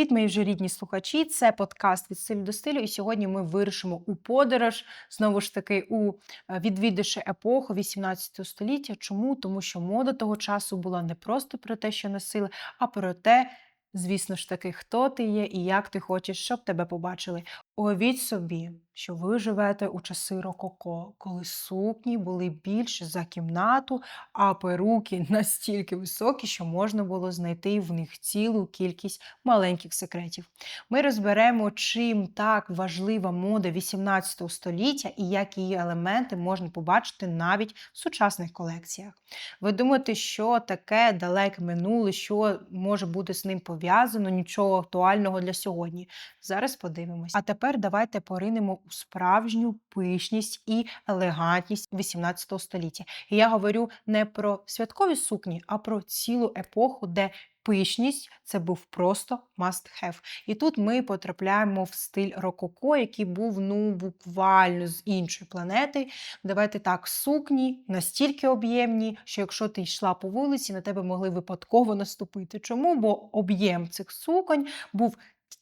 Привіт, мої вже рідні слухачі! Це подкаст від стилю до стилю. І сьогодні ми вирушимо у подорож знову ж таки у е, відвідавши епоху 18 століття. Чому? Тому що мода того часу була не просто про те, що носили, а про те, звісно ж таки, хто ти є і як ти хочеш, щоб тебе побачили. Уявіть собі, що ви живете у часи рококо, коли сукні були більше за кімнату, а перуки настільки високі, що можна було знайти в них цілу кількість маленьких секретів. Ми розберемо, чим так важлива мода 18 століття і як її елементи можна побачити навіть в сучасних колекціях. Ви думаєте, що таке далеке минуле, що може бути з ним пов'язано, нічого актуального для сьогодні. Зараз подивимось. А тепер давайте поринемо у справжню пишність і елегантність 18 століття. І я говорю не про святкові сукні, а про цілу епоху, де пишність це був просто must have. І тут ми потрапляємо в стиль рококо, який був ну буквально з іншої планети. Давайте так, сукні настільки об'ємні, що якщо ти йшла по вулиці, на тебе могли випадково наступити. Чому? Бо об'єм цих суконь був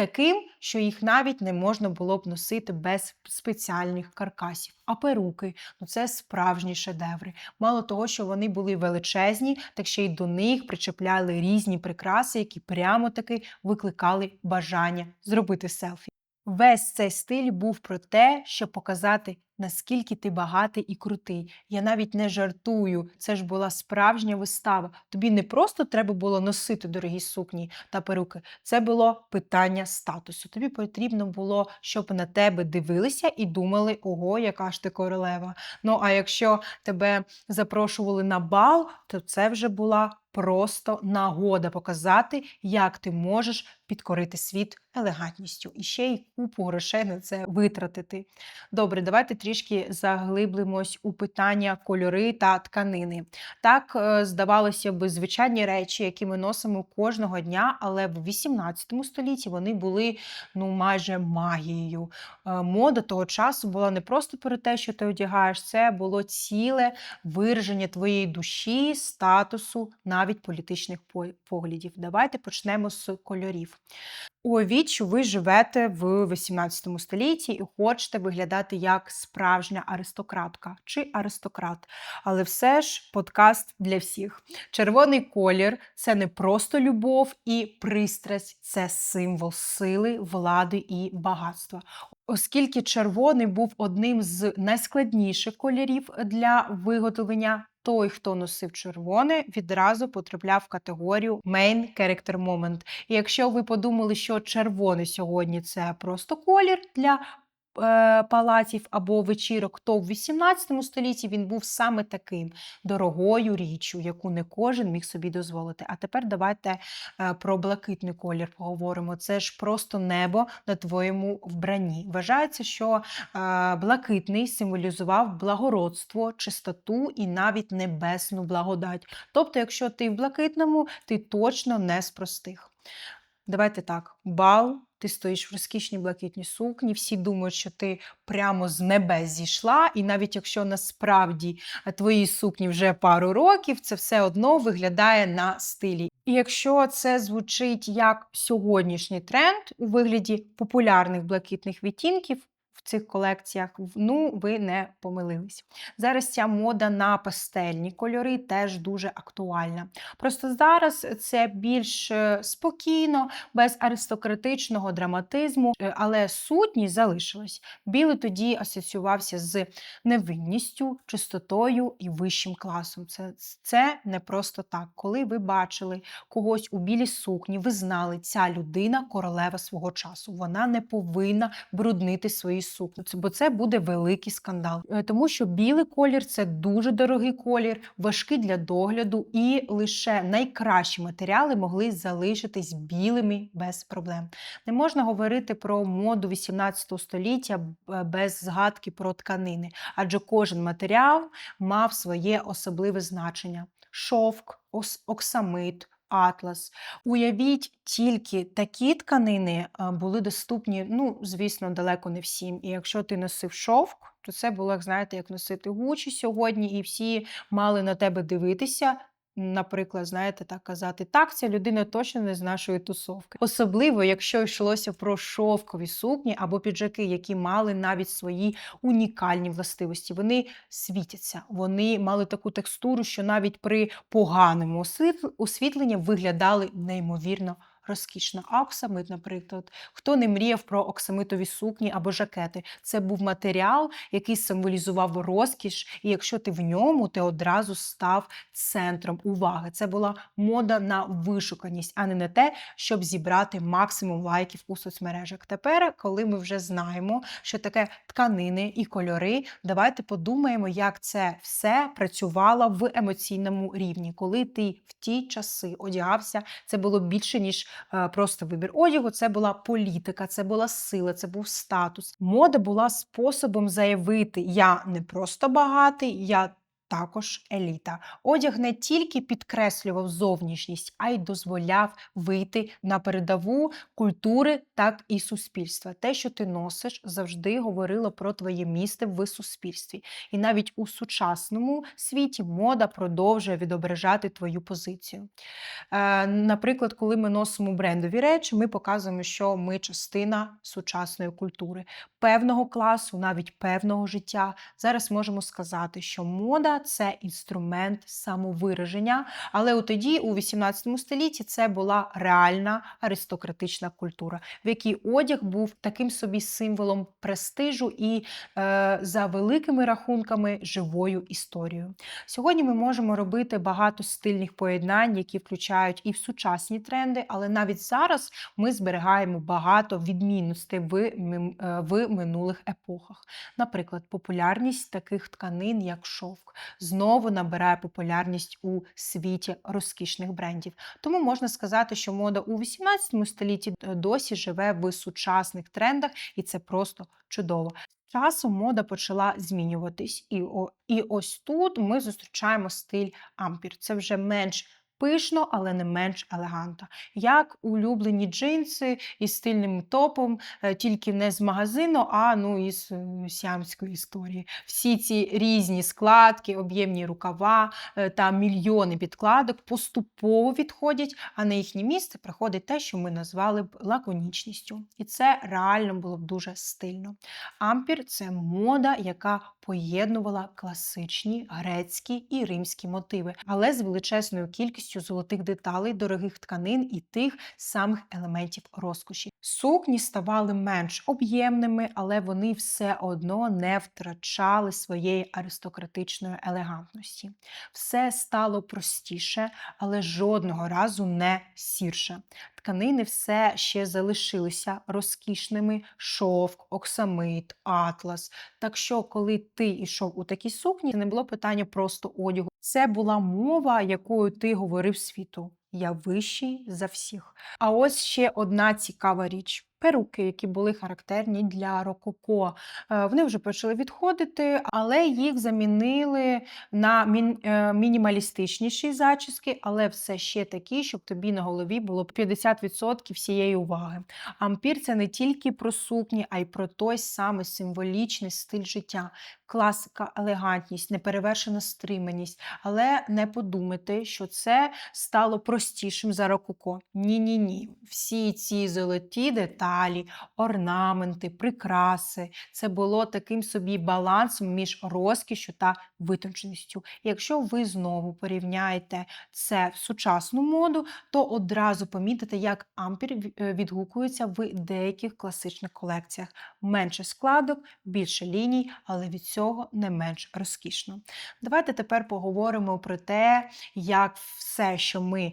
таким, що їх навіть не можна було б носити без спеціальних каркасів. А перуки ну це справжні шедеври. Мало того, що вони були величезні, так ще й до них причепляли різні прикраси, які прямо таки викликали бажання зробити селфі. Весь цей стиль був про те, щоб показати, наскільки ти багатий і крутий. Я навіть не жартую. Це ж була справжня вистава. Тобі не просто треба було носити дорогі сукні та перуки. Це було питання статусу. Тобі потрібно було, щоб на тебе дивилися і думали, ого, яка ж ти королева. Ну а якщо тебе запрошували на бал, то це вже була просто нагода показати, як ти можеш підкорити світ елегантністю і ще й купу грошей на це витратити. Добре, давайте трішки заглиблимось у питання кольори та тканини. Так, е, здавалося б, звичайні речі, які ми носимо кожного дня, але в 18 столітті вони були ну майже магією. Е, Мода того часу була не просто про те, що ти одягаєш, це було ціле вираження твоєї душі, статусу, навіть політичних поглядів. Давайте почнемо з кольорів. Уявіть, що ви живете в 18 столітті і хочете виглядати як справжня аристократка чи аристократ. Але все ж подкаст для всіх. Червоний колір це не просто любов і пристрасть, це символ сили, влади і багатства. Оскільки червоний був одним з найскладніших кольорів для виготовлення. Той, хто носив червоне, відразу потрапляв в категорію Main Character Moment. І якщо ви подумали, що червоне сьогодні це просто колір для палаців або вечірок, то в 18 столітті він був саме таким дорогою річчю, яку не кожен міг собі дозволити. А тепер давайте е, про блакитний колір поговоримо. Це ж просто небо на твоєму вбранні. Вважається, що е, блакитний символізував благородство, чистоту і навіть небесну благодать. Тобто, якщо ти в блакитному, ти точно не з простих. Давайте так, бал, ти стоїш в розкішній блакитній сукні, всі думають, що ти прямо з небес зійшла, і навіть якщо насправді е, твої сукні вже пару років, це все одно виглядає на стилі. І якщо це звучить як сьогоднішній тренд у вигляді популярних блакитних відтінків, в цих колекціях, ну, ви не помилились. Зараз ця мода на пастельні кольори теж дуже актуальна. Просто зараз це більш е, спокійно, без аристократичного драматизму, е, але сутність залишилась. Білий тоді асоціювався з невинністю, чистотою і вищим класом. Це, це не просто так. Коли ви бачили когось у білій сукні, ви знали, ця людина королева свого часу. Вона не повинна бруднити свої сукні, бо це буде великий скандал. Е, Тому що білий колір це дуже дорогий колір, важкий для догляду, і лише найкращі матеріали могли залишитись білими без проблем. Не можна говорити про моду 18 століття без згадки про тканини, адже кожен матеріал мав своє особливе значення: шовк, оксамит. Атлас. Уявіть, тільки такі тканини були доступні, ну, звісно, далеко не всім. І якщо ти носив шовк, то це було, знаєте, як носити Гучі сьогодні, і всі мали на тебе дивитися. Наприклад, знаєте, так казати, так, ця людина точно не з нашої тусовки. Особливо, якщо йшлося про шовкові сукні або піджаки, які мали навіть свої унікальні властивості. Вони світяться, вони мали таку текстуру, що навіть при поганому освітл- освітленні виглядали неймовірно. Розкішно. Оксамит, наприклад, хто не мріяв про оксамитові сукні або жакети. Це був матеріал, який символізував розкіш, і якщо ти в ньому, ти одразу став центром уваги. Це була мода на вишуканість, а не на те, щоб зібрати максимум лайків у соцмережах. Тепер, коли ми вже знаємо, що таке тканини і кольори, давайте подумаємо, як це все працювало в емоційному рівні. Коли ти в ті часи одягався, це було більше ніж просто вибір одягу. Це була політика, це була сила, це був статус. Мода була способом заявити: я не просто багатий, я. Також еліта. Одяг не тільки підкреслював зовнішність, а й дозволяв вийти на передову культури, так і суспільства. Те, що ти носиш, завжди говорило про твоє місце в суспільстві. І навіть у сучасному світі мода продовжує відображати твою позицію. Е, Наприклад, коли ми носимо брендові речі, ми показуємо, що ми частина сучасної культури, певного класу, навіть певного життя. Зараз можемо сказати, що мода це інструмент самовираження, але тоді, у 18 столітті, це була реальна аристократична культура, в якій одяг був таким собі символом престижу і е, за великими рахунками живою історією. Сьогодні ми можемо робити багато стильних поєднань, які включають і в сучасні тренди, але навіть зараз ми зберігаємо багато відмінностей в, е, в минулих епохах. Наприклад, популярність таких тканин, як шовк, знову набирає популярність у світі розкішних брендів. Тому можна сказати, що мода у 18 столітті е, досі живе в сучасних трендах, і це просто чудово. Часом мода почала змінюватись, і, о, і ось тут ми зустрічаємо стиль ампір. Це вже менш пишно, але не менш елегантно. Як улюблені джинси із стильним топом, е, тільки не з магазину, а ну із е, сіамської історії. Всі ці різні складки, об'ємні рукава е, та мільйони підкладок поступово відходять, а на їхнє місце приходить те, що ми назвали б лаконічністю. І це реально було б дуже стильно. Ампір це мода, яка поєднувала класичні грецькі і римські мотиви, але з величезною кількістю золотих деталей, дорогих тканин і тих самих елементів розкоші. Сукні ставали менш об'ємними, але вони все одно не втрачали своєї аристократичної елегантності. Все стало простіше, але жодного разу не сірше. Тканини все ще залишилися розкішними: шовк, оксамит, атлас. Так що, коли ти йшов у такі сукні, не було питання просто одягу. Це була мова, якою ти говорив світу. Я вищий за всіх. А ось ще одна цікава річ. Перуки, які були характерні для рококо, Е, вони вже почали відходити, але їх замінили на е, мінімалістичніші зачіски, але все ще такі, щоб тобі на голові було 50% всієї уваги. Ампір це не тільки про сукні, а й про той самий символічний стиль життя. Класика, елегантність, неперевершена стриманість. Але не подумайте, що це стало простішим за рококо. Ні-ні ні. Всі ці золоті деталі, орнаменти, прикраси це було таким собі балансом між розкішю та витонченістю. Якщо ви знову порівняєте це в сучасну моду, то одразу помітите, як ампір е, відгукується в деяких класичних колекціях. Менше складок, більше ліній, але від цього не менш розкішно. Давайте тепер поговоримо про те, як все, що ми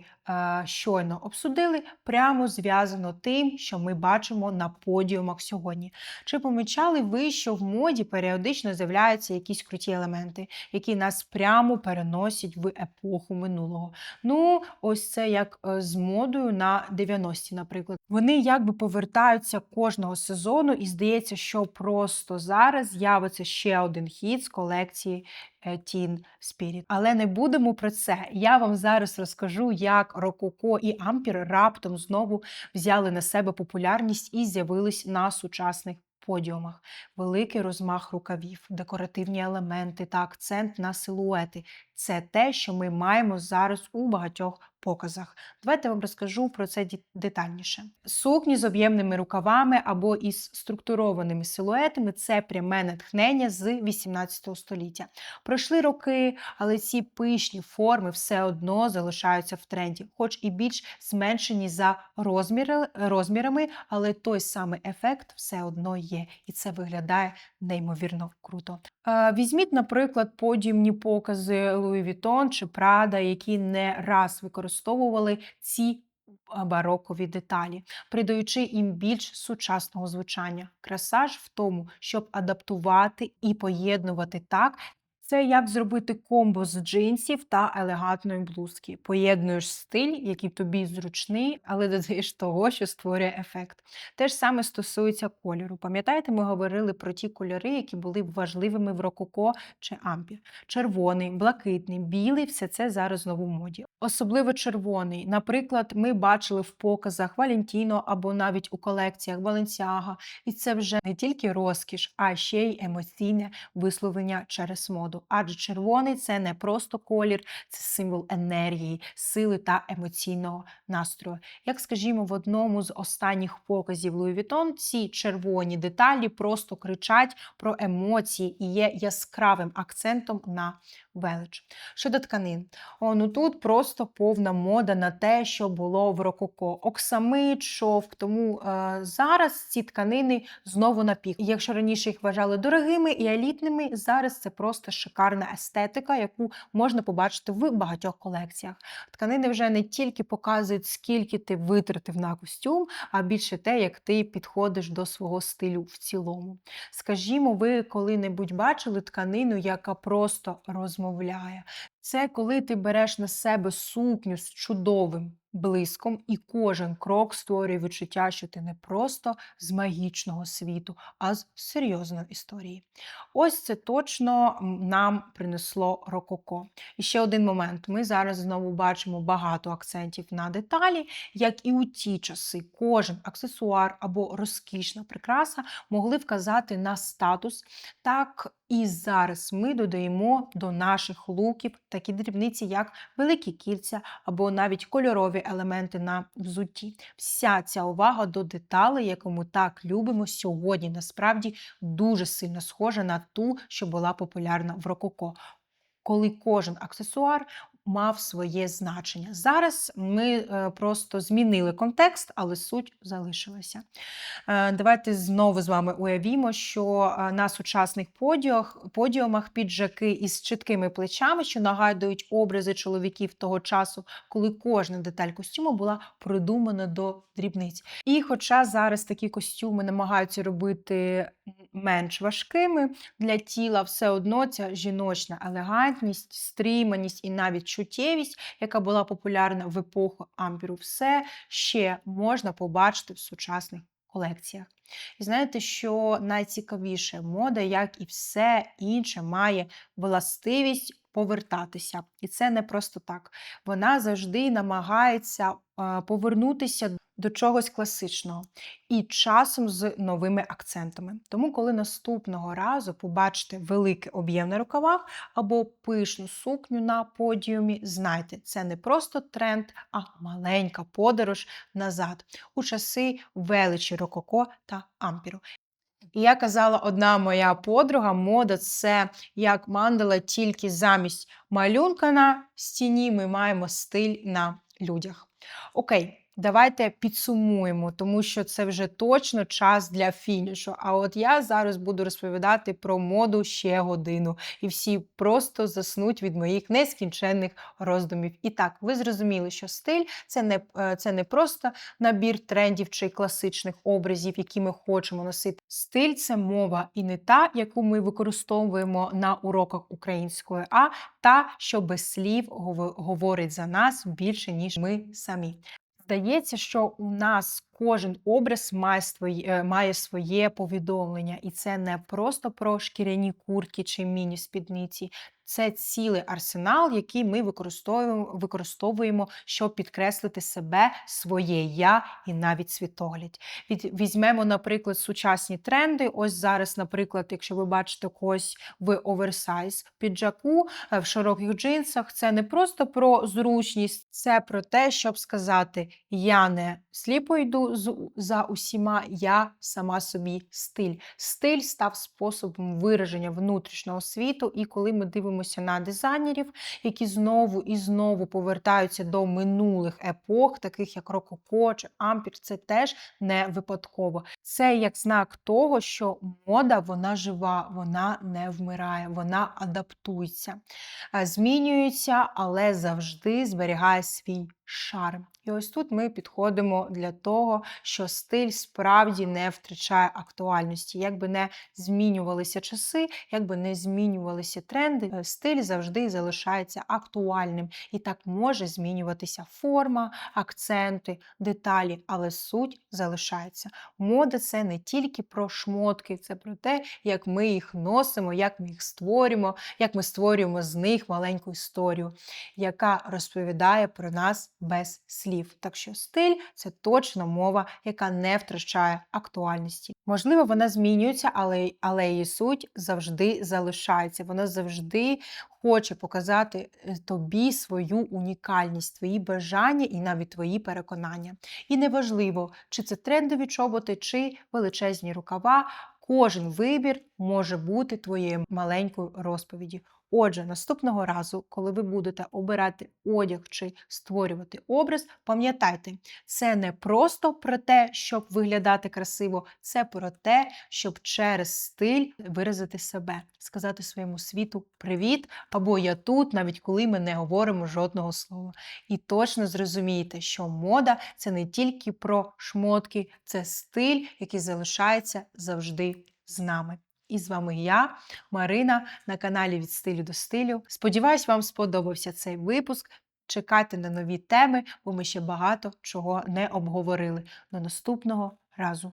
щойно обсудили, прямо зв'язано тим, що ми бачимо на подіумах сьогодні. Чи помічали ви, що в моді періодично з'являються якісь круті елементи, які нас прямо переносять в епоху минулого? Ну, ось це як е, з модою на 90-ті, наприклад. Вони якби повертаються кожного сезону, і здається, що просто зараз з'явиться ще один хіт з колекції е, Teen Spirit. Але не будемо про це. Я вам зараз розкажу, як Рококо і Ампір раптом знову взяли на себе популярність і з'явились на сучасних подіумах. Великий розмах рукавів, декоративні елементи та акцент на силуети це те, що ми маємо зараз у багатьох показах. Давайте вам розкажу про це детальніше. Сукні з об'ємними рукавами або із структурованими силуетами це пряме натхнення з 18 століття. Пройшли роки, але ці пишні форми все одно залишаються в тренді, хоч і більш зменшені за розміри, розмірами, але той самий ефект все одно є, і це виглядає неймовірно круто. Е, Візьміть, наприклад, подіумні покази Louis Vuitton чи Prada, які не раз використовували ці барокові деталі, придаючи їм більш сучасного звучання. Краса ж в тому, щоб адаптувати і поєднувати так. Це як зробити комбо з джинсів та елегантної блузки. Поєднуєш стиль, який тобі зручний, але додаєш того, що створює ефект. Те ж саме стосується кольору. Пам'ятаєте, ми говорили про ті кольори, які були важливими в рококо чи ампір. Червоний, блакитний, білий все це зараз знову в моді. Особливо червоний. Наприклад, ми бачили в показах Валентіно або навіть у колекціях Balenciaga. І це вже не тільки розкіш, а ще й емоційне висловлення через моду. Адже червоний це не просто колір, це символ енергії, сили та емоційного настрою. Як скажімо, в одному з останніх показів Луї Вітон ці червоні деталі просто кричать про емоції і є яскравим акцентом на велич. Щодо тканин, о, ну тут просто повна мода на те, що було в рококо. Оксамит, шовк. Тому е, зараз ці тканини знову на пік. Якщо раніше їх вважали дорогими і елітними, зараз це просто шикарна естетика, яку можна побачити в багатьох колекціях. Тканини вже не тільки показують, скільки ти витратив на костюм, а більше те, як ти підходиш до свого стилю в цілому. Скажімо, ви коли-небудь бачили тканину, яка просто розмовляє. Це коли ти береш на себе сукню з чудовим блиском, і кожен крок створює відчуття, що ти не просто з магічного світу, а з серйозної історії. Ось це точно нам принесло рококо. І ще один момент: ми зараз знову бачимо багато акцентів на деталі, як і у ті часи, кожен аксесуар або розкішна прикраса могли вказати на статус. Так і зараз ми додаємо до наших луків такі дрібниці, як великі кільця або навіть кольорові елементи на взутті. Вся ця увага до деталей, яку ми так любимо сьогодні, насправді дуже сильно схожа на ту, що була популярна в рококо. Коли кожен аксесуар мав своє значення. Зараз ми е, просто змінили контекст, але суть залишилася. Е, Давайте знову з вами уявімо, що е, на сучасних подіумах, піджаки із чіткими плечами, що нагадують образи чоловіків того часу, коли кожна деталь костюму була продумана до дрібниць. І хоча зараз такі костюми намагаються робити менш важкими для тіла, все одно ця жіночна елегантність, стріманість і навіть чуттєвість, яка була популярна в епоху амбіру, все ще можна побачити в сучасних колекціях. І знаєте, що найцікавіше мода, як і все інше, має властивість повертатися. І це не просто так. Вона завжди намагається повернутися до чогось класичного і часом з новими акцентами. Тому, коли наступного разу побачите великий об'єм на рукавах або пишну сукню на подіумі, знайте, це не просто тренд, а маленька подорож назад у часи величі рококо та ампіру. І я казала, одна моя подруга, мода це як мандала, тільки замість малюнка на стіні ми маємо стиль на людях. Окей. Давайте підсумуємо, тому що це вже точно час для фінішу. А от я зараз буду розповідати про моду ще годину, і всі просто заснуть від моїх нескінченних роздумів. І так, ви зрозуміли, що стиль це не, е, це не просто набір трендів чи класичних образів, які ми хочемо носити. Стиль це мова, і не та, яку ми використовуємо на уроках української, а та, що без слів гово- говорить за нас більше, ніж ми самі. Здається, що у нас кожен образ має своє, має своє повідомлення, і це не просто про шкіряні куртки чи міні-спідниці. Це цілий арсенал, який ми використовуємо, використовуємо, щоб підкреслити себе, своє я і навіть світогляд. Візьмемо, наприклад, сучасні тренди. Ось зараз, наприклад, якщо ви бачите когось в оверсайз піджаку, е, в широких джинсах, це не просто про зручність, це про те, щоб сказати: я не сліпо йду за усіма, я сама собі стиль. Стиль став способом вираження внутрішнього світу, і коли ми дивимося на дизайнерів, які знову і знову повертаються до минулих епох, таких як Рококо чи Ампір, це теж не випадково. Це як знак того, що мода вона жива, вона не вмирає, вона адаптується, е, змінюється, але завжди зберігає свій шарм. І ось тут ми підходимо для того, що стиль справді не втрачає актуальності. Якби не змінювалися часи, якби не змінювалися тренди, е, стиль завжди залишається актуальним. І так може змінюватися форма, акценти, деталі, але суть залишається. Мода це не тільки про шмотки, це про те, як ми їх носимо, як ми їх створюємо, як ми створюємо з них маленьку історію, яка розповідає про нас без слів. Так що стиль це точно мова, яка не втрачає актуальності. Можливо, вона змінюється, але, але її суть завжди залишається. Вона завжди хоче показати е, тобі свою унікальність, твої бажання і навіть твої переконання. І неважливо, чи це трендові чоботи, чи величезні рукава. Кожен вибір може бути твоєю маленькою розповіді. Отже, наступного разу, коли ви будете обирати одяг чи створювати образ, пам'ятайте, це не просто про те, щоб виглядати красиво, це про те, щоб через стиль виразити себе, сказати своєму світу привіт або я тут, навіть коли ми не говоримо жодного слова. І точно зрозумієте, що мода це не тільки про шмотки, це стиль, який залишається завжди з нами. І з вами я, Марина, на каналі Від стилю до стилю. Сподіваюсь, вам сподобався цей випуск. Чекайте на нові теми, бо ми ще багато чого не обговорили. До наступного разу.